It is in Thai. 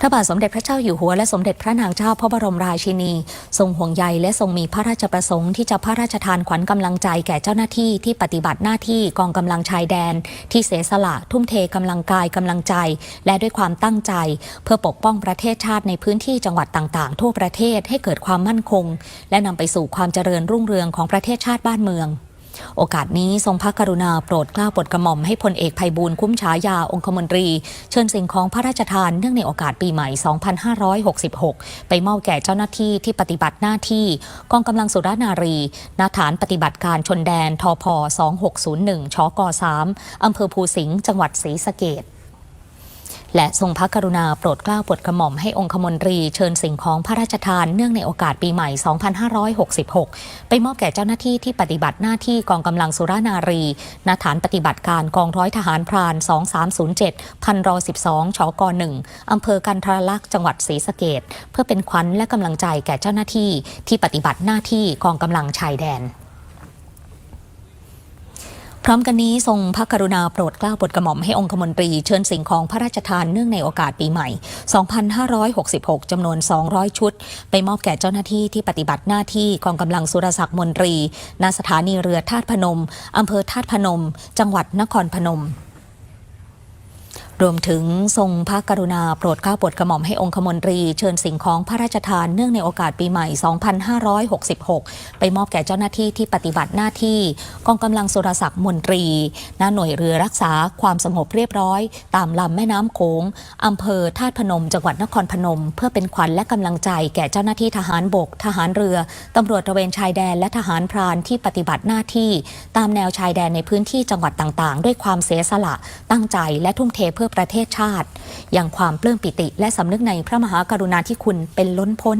พระบาทสมเด็จพระเจ้าอยู่หัวและสมเด็จพระนางเจ้าพระบรมราชินี ทรงห่วงใยและทรงมีพระราชประสงค์ที่จะพระราชทานขวัญกำลังใจแก่เจ้าหน้าที่ที่ปฏิบัติหน้าที่กองกำลังชายแดน ที่เสียสละทุ่มเทกำลังกายกำลังใจ และด้วยความตั้งใจ เพื่อปกป้องประเทศชาติในพื้นที่จังหวัดต่างๆ ทั่วประเทศให้เกิดความมั่นคง และนำไปสู่ความเจริญรุ่งเรืองของประเทศชาติบ้านเมือง โอกาสนี้ทรงพระกรุณาโปรดเกล้าโปรดกระหม่อมให้พลเอกภัยบูลคุ้มฉายาองคมนตรี เชิญสิ่งของพระราชทานเนื่องในโอกาสปีใหม่ 2566 ไปมอบแก่เจ้าหน้าที่ที่ปฏิบัติหน้าที่ กองกำลังสุรนารีณฐานปฏิบัติการชนแดนทพ 2601 ชก 3อำเภอภูสิงห์จังหวัดศรีสะเกด และทรงพระกรุณาโปรดเกล้าโปรดกระหม่อมให้องคมนตรีเชิญสิ่งของพระราชทานเนื่องในโอกาสปีใหม่ 2566 ไปมอบแก่เจ้าหน้าที่ที่ปฏิบัติหน้าที่กองกำลังสุรานารีณฐานปฏิบัติการกองร้อยทหารพราน 2307 พันรอ12ชก1อำเภอกันทรลักษณ์จังหวัดศรีสะเกดเพื่อเป็นขวัญและกำลังใจแก่เจ้าหน้าที่ที่ปฏิบัติหน้าที่กองกำลังชายแดน พร้อมกันนี้ทรงพระกรุณาโปรดเกล้าโปรดกระหม่อมให้องคมนตรีเชิญสิ่งของพระราชทานเนื่องในโอกาสปีใหม่ 2566 จำนวน 200 ชุด ไปมอบแก่เจ้าหน้าที่ที่ปฏิบัติหน้าที่กองกำลังสุรศักดิ์มนตรีณสถานีเรือธาตุพนมอำเภอธาตุพนม จังหวัดนครพนม รวมถึงทรงพระกรุณาโปรดเกล้าโปรดกระหม่อมให้องคมนตรี เชิญสิ่งของพระราชทานเนื่องในโอกาสปีใหม่ 2566 ไปมอบแก่เจ้าหน้าที่ที่ปฏิบัติหน้าที่ กองกำลังสุรศักดิ์มนตรีณหน่วยเรือรักษาความสงบเรียบร้อย ตามลำแม่น้ำโขงอำเภอธาตุพนม จังหวัดนครพนม เพื่อเป็นขวัญและกำลังใจแก่เจ้าหน้าที่ทหารบก ทหารเรือตำรวจตระเวนชายแดนและทหารพรานที่ปฏิบัติหน้าที่ ตามแนวชายแดนในพื้นที่จังหวัดต่างๆ ด้วยความเสียสละตั้งใจและทุ่มเทเพื่อพื่อประเทศชาติ อย่างความปลื้มปิติและสำนึกในพระมหากรุณาธิคุณเป็นล้นพ้น